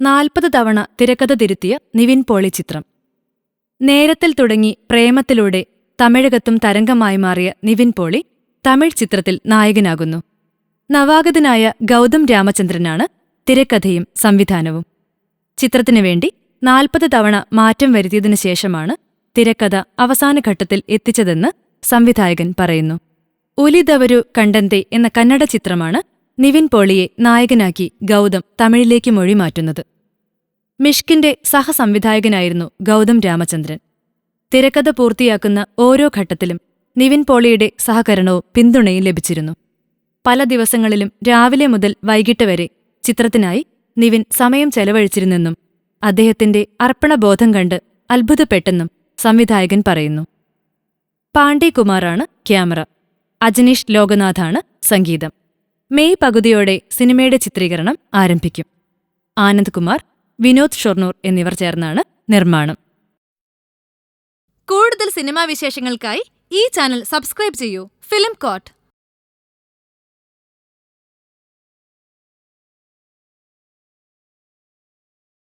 നാൽപ്പത് തവണ തിരക്കഥ തിരുത്തിയ നിവിൻ പോളി ചിത്രം. നേരത്തിൽ തുടങ്ങി പ്രേമത്തിലൂടെ തമിഴകത്തും തരംഗമായി മാറിയ നിവിൻ പോളി തമിഴ് ചിത്രത്തിൽ നായകനാകുന്നു. നവാഗതനായ ഗൗതം രാമചന്ദ്രനാണ് തിരക്കഥയും സംവിധാനവും. ചിത്രത്തിനു വേണ്ടി നാൽപ്പത് തവണ മാറ്റം വരുത്തിയതിനു ശേഷമാണ് തിരക്കഥ അവസാന ഘട്ടത്തിൽ എത്തിച്ചതെന്ന് സംവിധായകൻ പറയുന്നു. ഉലിദവരു കണ്ടന്തെ എന്ന കന്നഡ ചിത്രമാണ് നിവിൻ പോളിയെ നായകനാക്കി ഗൗതം തമിഴിലേക്ക് മൊഴി മാറ്റുന്നത്. മിഷ്കിന്റെ സഹസംവിധായകനായിരുന്നു ഗൗതം രാമചന്ദ്രൻ. തിരക്കഥ പൂർത്തിയാക്കുന്ന ഓരോ ഘട്ടത്തിലും നിവിൻ പോളിയുടെ സഹകരണവും പിന്തുണയും ലഭിച്ചിരുന്നു. പല ദിവസങ്ങളിലും രാവിലെ മുതൽ വൈകിട്ട് വരെ ചിത്രത്തിനായി നിവിൻ സമയം ചെലവഴിച്ചിരുന്നെന്നും അദ്ദേഹത്തിന്റെ അർപ്പണബോധം കണ്ട് അത്ഭുതപ്പെട്ടെന്നും സംവിധായകൻ പറയുന്നു. പാണ്ഡെ കുമാറാണ് ക്യാമറ. അജനീഷ് ലോകനാഥാണ് സംഗീതം. മെയ് പകുതിയോടെ സിനിമയുടെ ചിത്രീകരണം ആരംഭിക്കും. ആനന്ദ് കുമാർ വിനോദ് ഷൊർണൂർ എന്നിവർ ചേർന്നാണ് നിർമ്മാണം. കൂടുതൽ സിനിമാ വിശേഷങ്ങൾക്കായി ഈ ചാനൽ സബ്സ്ക്രൈബ് ചെയ്യൂ. Film coat.